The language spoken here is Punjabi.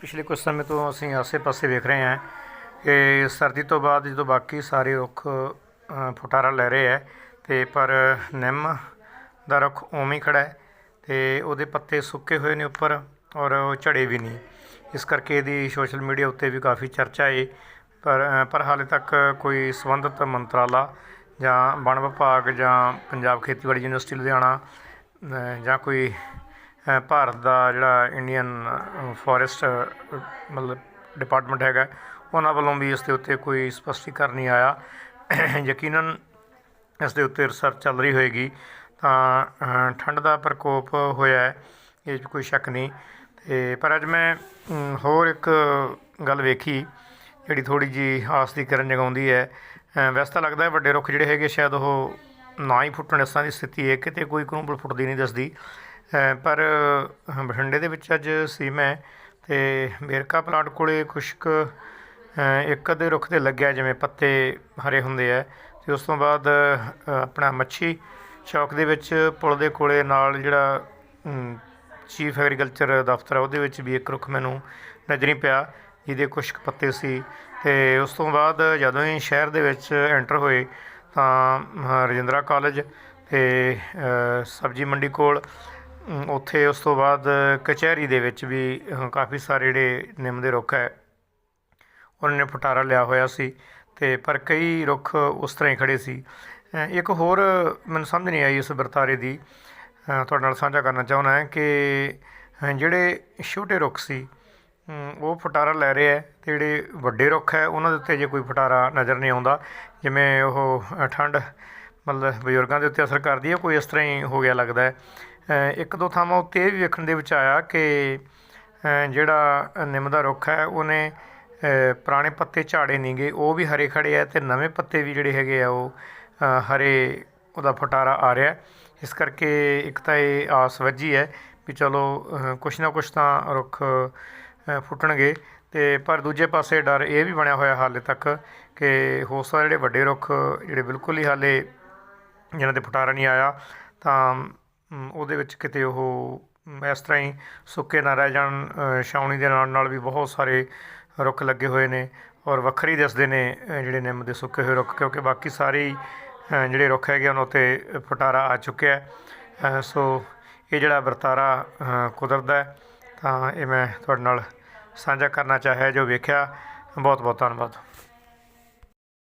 ਪਿਛਲੇ ਕੁਝ ਸਮੇਂ ਤੋਂ ਅਸੀਂ ਆਸੇ-ਪਾਸੇ ਵੇਖ ਰਹੇ ਹਾਂ ਕਿ ਸਰਦੀ ਤੋਂ ਬਾਅਦ ਜਦੋਂ ਬਾਕੀ ਸਾਰੇ ਰੁੱਖ ਫੁਟਾਰਾ ਲੈ ਰਹੇ ਹੈ, ਤੇ ਪਰ ਨਿੰਮ ਦਾ ਰੁੱਖ ਉਵੇਂ ਹੀ ਖੜਾ ਹੈ ਤੇ ਉਹਦੇ ਪੱਤੇ ਸੁੱਕੇ ਹੋਏ ਨੇ ਉੱਪਰ ਔਰ ਉਹ ਝੜੇ ਵੀ ਨਹੀਂ। ਇਸ ਕਰਕੇ ਇਹਦੀ ਸੋਸ਼ਲ ਮੀਡੀਆ ਉੱਤੇ ਵੀ ਕਾਫੀ ਚਰਚਾ ਹੈ। ਪਰ ਪਰ ਹਾਲੇ ਤੱਕ ਕੋਈ ਸੰਬੰਧਿਤ ਮੰਤਰਾਲਾ ਜਾਂ ਵਣ ਵਿਭਾਗ ਜਾਂ ਪੰਜਾਬ ਖੇਤੀਬਾੜੀ ਯੂਨੀਵਰਸਿਟੀ ਲੁਧਿਆਣਾ ਜਾਂ ਕੋਈ ਭਾਰਤ ਦਾ ਜਿਹੜਾ ਇੰਡੀਅਨ ਫੋਰੈਸਟ ਮਤਲਬ ਡਿਪਾਰਟਮੈਂਟ ਹੈਗਾ, ਉਹਨਾਂ ਵੱਲੋਂ ਵੀ ਇਸ ਦੇ ਉੱਤੇ ਕੋਈ ਸਪਸ਼ਟੀਕਰਨ ਨਹੀਂ ਆਇਆ। ਯਕੀਨਨ ਇਸ ਦੇ ਉੱਤੇ ਰਿਸਰਚ ਚੱਲ ਰਹੀ ਹੋਏਗੀ। ਤਾਂ ਠੰਡ ਦਾ ਪ੍ਰਕੋਪ ਹੋਇਆ ਹੈ, ਇਹ 'ਚ ਕੋਈ ਸ਼ੱਕ ਨਹੀਂ। ਤੇ, ਪਰ ਅੱਜ ਮੈਂ ਹੋਰ ਇੱਕ ਗੱਲ ਵੇਖੀ, ਜਿਹੜੀ ਥੋੜੀ ਜੀ ਆਸ ਦੀ ਕਿਰਨ ਜਗਾਉਂਦੀ ਹੈ। ਵੈਸੇ ਤਾਂ ਲੱਗਦਾ ਹੈ ਵੱਡੇ ਰੁੱਖ ਜਿਹੜੇ ਹੈਗੇ, ਸ਼ਾਇਦ ਉਹ ਨਾ ਹੀ ਫੁੱਟਣ, ਇਸ ਤਰ੍ਹਾਂ ਦੀ ਸਥਿਤੀ ਹੈ। ਕਿਤੇ ਕੋਈ ਕਰੂੰਬਲ ਫੁੱਟਦੀ ਨਹੀਂ ਦੱਸਦੀ। ਪਰ ਬਠਿੰਡੇ ਦੇ ਵਿੱਚ ਅੱਜ ਸੀ ਮੈਂ ਅਤੇ ਵੇਰਕਾ ਪਲਾਂਟ ਕੋਲੇ ਕੁਛ ਕੁ ਇੱਕ ਅੱਧੇ ਰੁੱਖ ਤੇ ਲੱਗਿਆ ਜਿਵੇਂ ਪੱਤੇ ਹਰੇ ਹੁੰਦੇ ਆ ਅਤੇ ਉਸ ਤੋਂ ਬਾਅਦ ਆਪਣਾ ਮੱਛੀ ਚੌਕ ਦੇ ਵਿੱਚ ਪੁਲ ਦੇ ਕੋਲੇ ਨਾਲ ਜਿਹੜਾ ਚੀਫ ਐਗਰੀਕਲਚਰ ਦਫ਼ਤਰ ਆ, ਉਹਦੇ ਵਿੱਚ ਵੀ ਇੱਕ ਰੁੱਖ ਮੈਨੂੰ ਨਜ਼ਰ ਨਹੀਂ ਪਿਆ ਜਿਹਦੇ ਕੁਛ ਕੁ ਪੱਤੇ ਸੀ ਤੇ ਉਸ ਤੋਂ ਬਾਅਦ ਜਦੋਂ ਹੀ ਸ਼ਹਿਰ ਦੇ ਵਿੱਚ ਐਂਟਰ ਹੋਏ ਤਾਂ ਰਜਿੰਦਰਾ ਕਾਲਜ ਤੇ ਸਬਜ਼ੀ ਮੰਡੀ ਕੋਲ ਉੱਥੇ ਉਸ ਤੋਂ ਬਾਅਦ ਕਚਹਿਰੀ ਦੇ ਵਿੱਚ ਵੀ ਕਾਫੀ ਸਾਰੇ ਜਿਹੜੇ ਨਿੰਮ ਦੇ ਰੁੱਖ ਹੈ, ਉਹਨਾਂ ਨੇ ਫੁਟਾਰਾ ਲਿਆ ਹੋਇਆ ਸੀ ਤੇ ਪਰ ਕਈ ਰੁੱਖ ਉਸ ਤਰ੍ਹਾਂ ਹੀ ਖੜੇ ਸੀ। ਇੱਕ ਹੋਰ ਮੈਨੂੰ ਸਮਝ ਨਹੀਂ ਆਈ ਇਸ ਵਰਤਾਰੇ ਦੀ ਤੁਹਾਡੇ ਨਾਲ ਸਾਂਝਾ ਕਰਨਾ ਚਾਹੁੰਦਾ ਹਾਂ ਕਿ ਜਿਹੜੇ ਛੋਟੇ ਰੁੱਖ ਸੀ ਉਹ ਫੁਟਾਰਾ ਲੈ ਰਹੇ ਹੈ ਤੇ ਜਿਹੜੇ ਵੱਡੇ ਰੁੱਖ ਹੈ, ਉਹਨਾਂ ਦੇ ਉੱਤੇ ਜੇ ਕੋਈ ਫੁਟਾਰਾ ਨਜ਼ਰ ਨਹੀਂ ਆਉਂਦਾ, ਜਿਵੇਂ ਉਹ ਠੰਡ ਮਤਲਬ ਬਜ਼ੁਰਗਾਂ ਦੇ ਉੱਤੇ ਅਸਰ ਕਰਦੀ ਹੈ, ਕੋਈ ਇਸ ਤਰ੍ਹਾਂ ਹੀ ਹੋ ਗਿਆ ਲੱਗਦਾ ਹੈ। ਇੱਕ ਦੋ ਥਾਵਾਂ ਉੱਤੇ ਇਹ ਵੀ ਵੇਖਣ ਦੇ ਵਿੱਚ ਆਇਆ ਕਿ ਜਿਹੜਾ ਨਿੰਮ ਦਾ ਰੁੱਖ ਹੈ, ਉਹਨੇ ਪੁਰਾਣੇ ਪੱਤੇ ਝਾੜੇ ਨਹੀਂ ਨਹੀਂਗੇ ਉਹ ਵੀ ਹਰੇ ਖੜੇ ਆ ਅਤੇ ਨਵੇਂ ਪੱਤੇ ਵੀ ਜਿਹੜੇ ਹੈਗੇ ਆ ਉਹ ਹਰੇ ਉਹਦਾ ਫਟਾਰਾ ਆ ਰਿਹਾ ਇਸ ਕਰਕੇ ਇੱਕ ਤਾਂ ਇਹ ਆਸ ਵੱਜੀ ਹੈ ਵੀ ਚਲੋ ਕੁਛ ਨਾ ਕੁਛ ਤਾਂ ਰੁੱਖ ਫੁੱਟਣਗੇ ਤੇ ਪਰ ਦੂਜੇ ਪਾਸੇ ਡਰ ਇਹ ਵੀ ਬਣਿਆ ਹੋਇਆ ਹਾਲੇ ਤੱਕ ਕਿ ਹੋ ਸਕਦਾ ਜਿਹੜੇ ਵੱਡੇ ਰੁੱਖ, ਜਿਹੜੇ ਬਿਲਕੁਲ ਹੀ ਹਾਲੇ ਜਿਨ੍ਹਾਂ ਤੇ ਫੁਟਾਰਾ ਨਹੀਂ ਆਇਆ, ਤਾਂ ਉਹਦੇ ਵਿੱਚ ਕਿਤੇ ਉਹ ਇਸ ਤਰ੍ਹਾਂ ਹੀ ਸੁੱਕੇ ਨਾ ਰਹਿ ਜਾਣ ਛਾਉਣੀ ਦੇ ਨਾਲ ਨਾਲ ਵੀ ਬਹੁਤ ਸਾਰੇ ਰੁੱਖ ਲੱਗੇ ਹੋਏ ਨੇ ਔਰ ਵੱਖਰੇ ਦਿਸਦੇ ਨੇ ਜਿਹੜੇ ਨਿੰਮ ਦੇ ਸੁੱਕੇ ਹੋਏ ਰੁੱਖ, ਕਿਉਂਕਿ ਬਾਕੀ ਸਾਰੇ ਹੀ ਜਿਹੜੇ ਰੁੱਖ ਹੈਗੇ ਉਹਨਾਂ ਉੱਤੇ ਫੁਟਾਰਾ ਆ ਚੁੱਕਿਆ ਸੋ ਇਹ ਜਿਹੜਾ ਵਰਤਾਰਾ ਕੁਦਰਤ ਦਾ ਹੈ, ਤਾਂ ਇਹ ਮੈਂ ਤੁਹਾਡੇ ਨਾਲ ਸਾਂਝਾ ਕਰਨਾ ਚਾਹਿਆ, ਜੋ ਵੇਖਿਆ। ਬਹੁਤ ਬਹੁਤ ਧੰਨਵਾਦ।